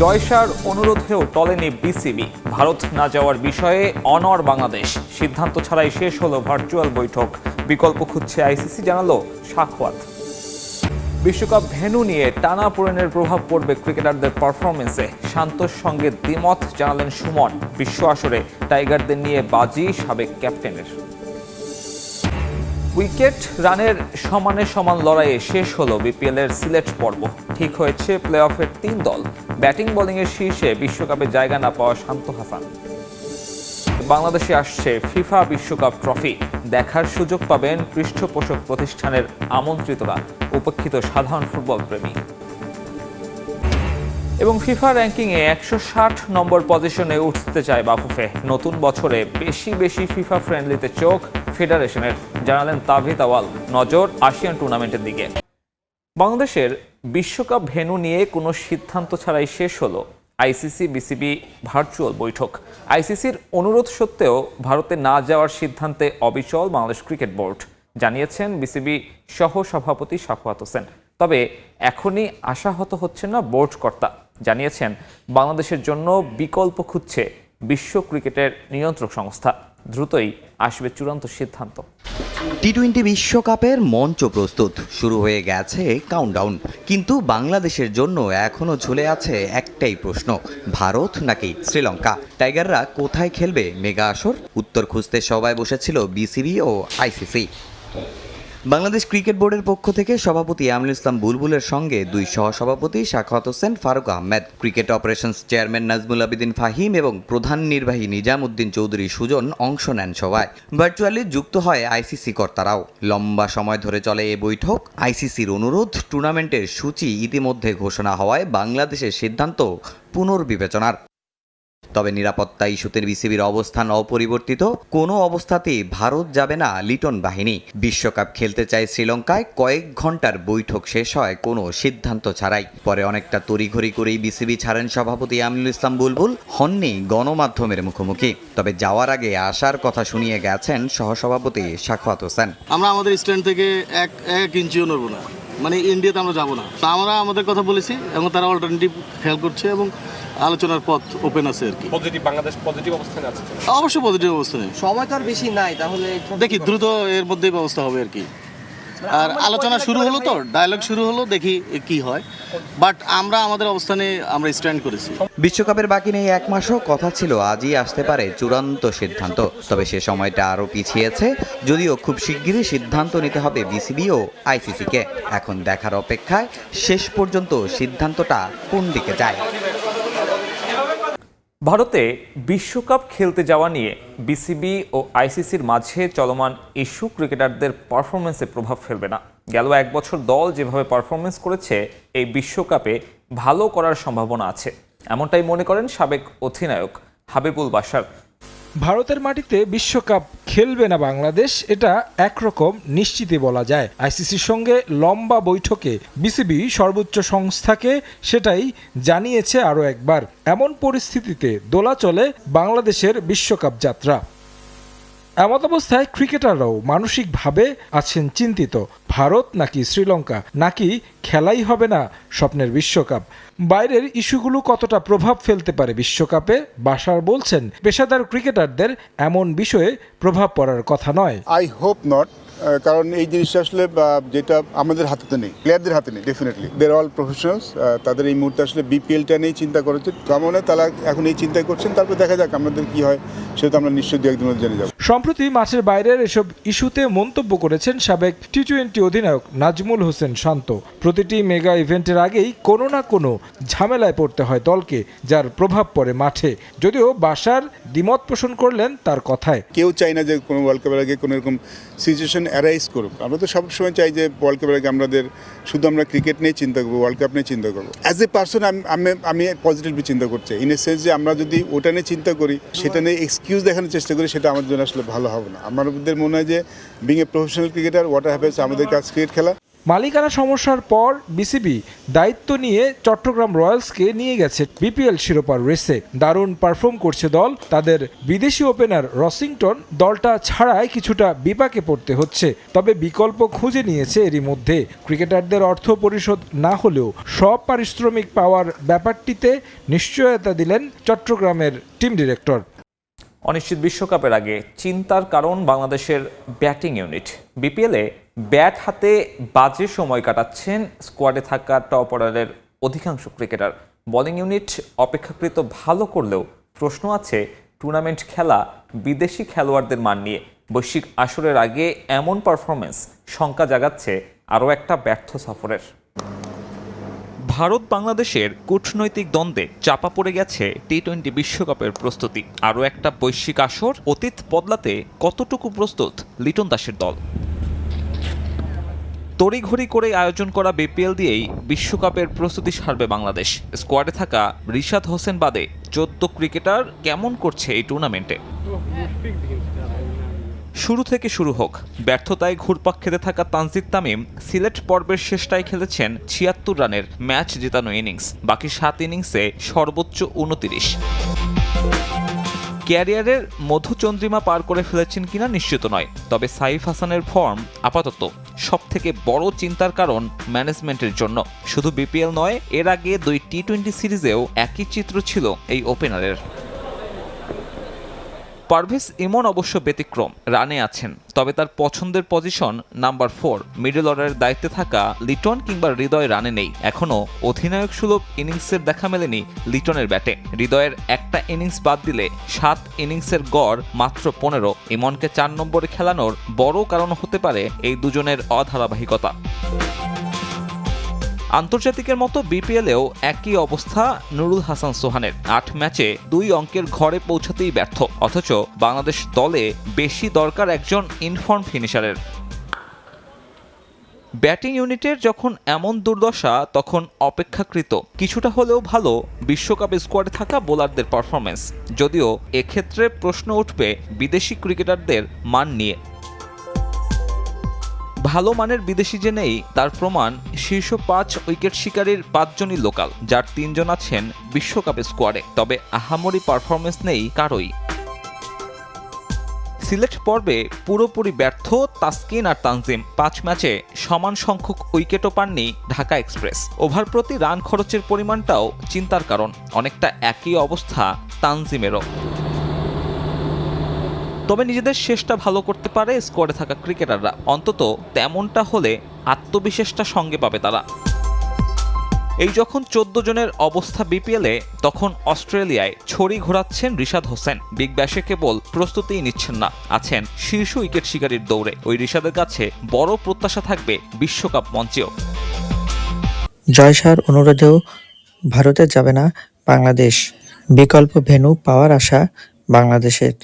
জয়সার অনুরোধেও টলেনি BCB. Bharat না যাওয়ার বিষয়ে অনর বাংলাদেশ। সিদ্ধান্ত ছাড়াই শেষ হলো ভার্চুয়াল বৈঠক। বিকল্প খুঁজছে আইসিসি, জানালো সাখওয়াত। বিশ্বকাপ ভেন্যু নিয়ে টানা পূরণের প্রভাব পড়বে ক্রিকেটারদের পারফরমেন্সে শান্তর সঙ্গে দ্বিমত জানালেন সুমন। বিশ্ব আসরে টাইগারদের নিয়ে বাজি সাবেক ক্যাপ্টেনের। উইকেট রানের সমানে সমান লড়াইয়ে শেষ হলো বিপিএল এর সিলেট পর্ব। ঠিক হয়েছে প্লে অফের তিন দল। ব্যাটিং বোলিংয়ের শীর্ষে বিশ্বকাপে জায়গা না পাওয়া শান্ত হাসান। বাংলাদেশে আসছে ফিফা বিশ্বকাপ ট্রফি। দেখার সুযোগ পাবেন পৃষ্ঠপোষক প্রতিষ্ঠানের আমন্ত্রিতরা, উপেক্ষিত সাধারণ ফুটবল প্রেমী এবং ফিফা র্যাঙ্কিংয়ে একশো ষাট নম্বর পজিশনে উঠতে চায় বাফুফে। নতুন বছরে বেশি বেশি ফিফা ফ্রেন্ডলিতে চোখ ফেডারেশনের। জানালেন তাভিদ আওয়াল, নজর আসিয়ান টুর্নামেন্টের দিকে। বাংলাদেশের বিশ্বকাপ ভেন্যু নিয়ে কোনো সিদ্ধান্ত ছাড়াই শেষ হলো আইসিসি বিসিবি ভার্চুয়াল বৈঠক। আইসিসির অনুরোধ সত্ত্বেও ভারতে না যাওয়ার সিদ্ধান্তে অবিচল বাংলাদেশ ক্রিকেট বোর্ড, জানিয়েছেন বিসিবি সহ সভাপতি হোসেন। তবে এখনই আশাহত হচ্ছে না বোর্ড কর্তা। জানিয়েছেন, বাংলাদেশের জন্য বিকল্প খুঁজছে বিশ্ব ক্রিকেটের নিয়ন্ত্রক সংস্থা। দ্রুতই আসবে চূড়ান্ত সিদ্ধান্ত। টি টোয়েন্টি বিশ্বকাপের মঞ্চ প্রস্তুত। শুরু হয়ে গেছে কাউন্টডাউন কিন্তু বাংলাদেশের জন্য এখনও ঝুলে আছে একটাই প্রশ্ন, ভারত নাকি শ্রীলঙ্কা? টাইগাররা কোথায় খেলবে মেগা আসর? উত্তর খুঁজতে সবাই বসেছিল বিসিবি ও আইসিসি। বাংলাদেশ ক্রিকেট বোর্ডের পক্ষ থেকে সভাপতি আমনুল ইসলাম বুলবুলের সঙ্গে দুই সহসভাপতি Shakhat Hossain, Faruque Ahmed, cricket operations chairman Nazmul Abedin Fahim এবং প্রধান নির্বাহী নিজাম উদ্দিন চৌধুরী সুজন অংশ নেন সভায়। ভার্চুয়ালি যুক্ত হয় আইসিসি কর্তারাও। লম্বা সময় ধরে চলে এ বৈঠক। আইসিসির অনুরোধ, টুর্নামেন্টের সূচি ইতিমধ্যে ঘোষণা হওয়ায় বাংলাদেশের সিদ্ধান্ত পুনর্বিবেচনার। তবে নিরাপত্তা ইস্যুতে বিসিবির অবস্থান অপরিবর্তিত। কোনো অবস্থাতেই ভারত যাবে না লিটন বাহিনী। বিশ্বকাপ খেলতে চায় শ্রীলঙ্কায় কয়েক ঘণ্টার বৈঠক শেষ হয় কোনো সিদ্ধান্ত ছাড়াই। পরে অনেকটা তড়িঘড়ি করেই বিসিবি ছাড়েন সভাপতি আমিনুল ইসলাম বুলবুল, হননি গণমাধ্যমের মুখোমুখি। তবে যাওয়ার আগে আসার কথা শুনিয়ে গেছেন সহসভাপতি শাখওয়াত হোসেন। আমরা আমাদের স্ট্যান্ড থেকে এক এক ইঞ্চিও নড়বো না। মানে ইন্ডিয়াতে আমরা যাব না। আমরা আমাদের কথা বলেছি এবং তারা অল্টারনেটিভ খেয়াল করছে এবং আলোচনার পথ ওপেন আছে আর কি। পজিটিভ বাংলাদেশ পজিটিভ অবস্থানে আছে অবশ্যই পজিটিভ অবস্থা নেই সময় তো আর বেশি নাই তাহলে দেখি দ্রুত এর মধ্যেই ব্যবস্থা হবে আর কি। আর আলোচনা শুরু হলো তো ডায়ালগ শুরু হলো দেখি কি হয়। বাট আমরা আমাদের অবস্থানে আমরা স্ট্যান্ড করেছি। বিশ্বকাপের বাকি নেই এক মাসও কথা ছিল আজই আসতে পারে চূড়ান্ত সিদ্ধান্ত। তবে সে সময়টা আরও পিছিয়েছে যদিও খুব শিগগিরই সিদ্ধান্ত নিতে হবে বিসিবি ও আইসিসিকে। এখন দেখার অপেক্ষায় শেষ পর্যন্ত সিদ্ধান্তটা কোন দিকে যায়? ভারতে বিশ্বকাপ খেলতে যাওয়া নিয়ে বিসিবি ও আইসিসির মাঝে চলমান ইস্যু ক্রিকেটারদের পারফরমেন্সে প্রভাব ফেলবে না। গেল এক বছর দল যেভাবে পারফরমেন্স করেছে, এই বিশ্বকাপে ভালো করার সম্ভাবনা আছে, এমনটাই মনে করেন সাবেক অধিনায়ক হাবিবুল বাশার। ভারতের মাটিতে বিশ্বকাপ খেলবে না বাংলাদেশ, এটা একরকম নিশ্চিতই বলা যায়। আইসিসির সঙ্গে লম্বা বৈঠকে বিসিবি সর্বোচ্চ সংস্থাকে সেটাই জানিয়েছে আরও একবার। এমন পরিস্থিতিতে দোলা চলে বাংলাদেশের বিশ্বকাপ যাত্রা। এমত অবস্থায় ক্রিকেটাররাও মানসিকভাবে আছেন চিন্তিত। ভারত নাকি শ্রীলঙ্কা? নাকি খেলাই হবে না স্বপ্নের বিশ্বকাপ? বাইরের ইস্যুগুলো কতটা প্রভাব ফেলতে পারে বিশ্বকাপে? বাসার বলছেন, পেশাদার ক্রিকেটারদের এমন বিষয়ে প্রভাব পড়ার কথা নয়। আই হোপ নট কারণ এই জিনিসটা আসলে যেটা আমাদের হাতে নেই প্লেয়ারদের হাতে নেই ডেফিনেটলি দের অল প্রফেশনালস তাদের এই মুহূর্তে আসলে বিপিএলটা নিয়েই চিন্তা করেছে। তার মানে তারা এখন এই চিন্তা করছেন তারপর দেখা যাক আমাদের কি হয় সেটা আমরা নিশ্চয়ই দু একদিনের মধ্যে জেনে যাব। সম্প্রতি মাঠের বাইরের এসব ইস্যুতে মন্তব্য করেছেন সাবেক টি টোয়েন্টি অধিনায়ক নাজমুল হোসেন শান্ত। প্রতিটি মেগা ইভেন্টের আগেই কোনো না কোনো ঝামেলায় পড়তে হয় দলকে যার প্রভাব পড়ে মাঠে। যদিও বাসার দ্বিমত পোষণ করলেন তার কথায়। কেউ চাই না যে কোনো ওয়ার্ল্ড কাপের আগে কোনো এরকম সিচুয়েশন অ্যারাইজ করুক। আমরা তো সবসময় চাই যে ওয়ার্ল্ড কাপের আগে আমাদের শুধু আমরা ক্রিকেট নিয়ে চিন্তা করব ওয়ার্ল্ড কাপ নিয়ে চিন্তা করব। অ্যাজ এ পার্সন আমি আমি পজিটিভলি চিন্তা করছি। ইন এ সেন্স যে আমরা যদি ওটা নিয়ে চিন্তা করি, সেটা নিয়ে এক্সকিউজ দেখানোর চেষ্টা করি, সেটা আমার জন্য আসলে ভালো হবে না। আমাদের মনে হয় যে being a professional cricketer whatever happens আমাদের কাজ ক্রিকেট খেলা। মালিকানা সমস্যার পর বিসিবি দায়িত্ব নিয়ে চট্টগ্রাম রয়্যালসকে নিয়ে গেছে বিপিএল শিরোপার রেসে। দারুণ পারফর্ম করছে দল। তাদের বিদেশি ওপেনার রসিংটন দলটা ছাড়াই কিছুটা বিপাকে পড়তে হচ্ছে। তবে বিকল্প খুঁজে নিয়েছে এরই মধ্যে। ক্রিকেটারদের অর্থ পরিশোধ না হলেও সব পারিশ্রমিক পাওয়ার ব্যাপারটিতে নিশ্চয়তা দিলেন চট্টগ্রামের টিম ডিরেক্টর। অনিশ্চিত বিশ্বকাপের আগে চিন্তার কারণ বাংলাদেশের ব্যাটিং ইউনিট। বিপিএলে ব্যাট হাতে বাজে সময় কাটাচ্ছেন স্কোয়াডে থাকা টপ অর্ডারের অধিকাংশ ক্রিকেটার। বোলিং ইউনিট অপেক্ষাকৃত ভালো করলেও প্রশ্ন আছে টুর্নামেন্ট খেলা বিদেশি খেলোয়াড়দের মান নিয়ে। বৈশ্বিক আসরের আগে এমন পারফরমেন্স শঙ্কা জাগাচ্ছে আরও একটা ব্যর্থ সফরের। ভারত বাংলাদেশের কূটনৈতিক দ্বন্দ্বে চাপা পড়ে গেছে টি টোয়েন্টি বিশ্বকাপের প্রস্তুতি। আরও একটা বৈশ্বিক আসর, অতীত বদলাতে কতটুকু প্রস্তুত লিটন দাসের দল? তড়িঘড়ি করে আয়োজন করা বিপিএল দিয়েই বিশ্বকাপের প্রস্তুতি সারবে বাংলাদেশ। স্কোয়াডে থাকা রিশাদ হোসেন বাদে চোদ্দ ক্রিকেটার কেমন করছে এই টুর্নামেন্টে? শুরু থেকে শুরু হোক। ব্যর্থতায় ঘুরপাক খেতে থাকা তানজিদ তামিম সিলেট পর্বের শেষটায় খেলেছেন ছিয়াত্তর রানের ম্যাচ জেতানো ইনিংস। বাকি সাত ইনিংসে সর্বোচ্চ উনতিরিশ ক্যারিয়ারের মধুচন্দ্রিমা পার করে ফেলেছেন কিনা নিশ্চিত নয়, তবে সাইফ হাসানের ফর্ম আপাতত সব থেকে বড় চিন্তার কারণ ম্যানেজমেন্টের জন্য। শুধু বিপিএল নয়, এর আগে দুই টি টোয়েন্টি সিরিজেও একই চিত্র ছিল এই ওপেনারের। পারভেজ ইমন অবশ্য ব্যতিক্রম, রানে আছেন, তবে তার পছন্দের পজিশন নাম্বার ফোর, মিডল অর্ডারের দায়িত্বে থাকা লিটন কিংবা হৃদয় রানে নেই। এখনও অধিনায়ক সুলভ ইনিংসের দেখা মেলেনি লিটনের ব্যাটে। হৃদয়ের একটা ইনিংস বাদ দিলে সাত ইনিংসের গড় মাত্র পনেরো। ইমনকে চার নম্বরে খেলানোর বড় কারণ হতে পারে এই দুজনের অধারাবাহিকতা। আন্তর্জাতিকের মতো বিপিএলেও একই অবস্থা নুরুল হাসান সোহানের। আট ম্যাচে দুই অঙ্কের ঘরে পৌঁছাতেই ব্যর্থ। অথচ বাংলাদেশ দলে বেশি দরকার একজন ইনফর্ম ফিনিশারের। ব্যাটিং ইউনিটের যখন এমন দুর্দশা, তখন অপেক্ষাকৃত। কিছুটা হলেও ভালো বিশ্বকাপ স্কোয়াডে থাকা বোলারদের পারফরমেন্স যদিও এক্ষেত্রে প্রশ্ন উঠবে বিদেশি ক্রিকেটারদের মান নিয়ে। ভালো মানের বিদেশি যে নেই তার প্রমাণ শীর্ষ পাঁচ উইকেট শিকারীর পাঁচজনই লোকাল, যার তিনজন আছেন বিশ্বকাপে স্কোয়াডে। তবে আহামরি পারফরমেন্স নেই কারোই। সিলেট পর্বে পুরোপুরি ব্যর্থ তাসকিন আর তানজিম। পাঁচ ম্যাচে সমান সংখ্যক উইকেটও পাননি ঢাকা এক্সপ্রেস। ওভার প্রতি রান খরচের পরিমাণটাও চিন্তার কারণ। অনেকটা একই অবস্থা তানজিমেরও। তবে নিজেদের শেষটা ভালো করতে পারে স্কোয়াডে থাকা ক্রিকেটাররা অন্তত তেমনটা হলে আত্মবিশ্বাসটা সঙ্গে পাবে তারা। এই যখন চোদ্দ জনের অবস্থা বিপিএলে তখন অস্ট্রেলিয়ায় ছড়ি ঘোরাচ্ছেন রিশাদ হোসেন। বিগ ব্যাশে কেবল প্রস্তুতিই নিচ্ছেন না, আছেন শীর্ষ উইকেট শিকারীর দৌড়ে। ওই রিশাদের কাছে বড় প্রত্যাশা থাকবে বিশ্বকাপ মঞ্চেও। জয়সার অনুরোধেও ভারতে যাবে না বাংলাদেশ। বিকল্প ভেন্যু পাওয়ার আশা বাংলাদেশের।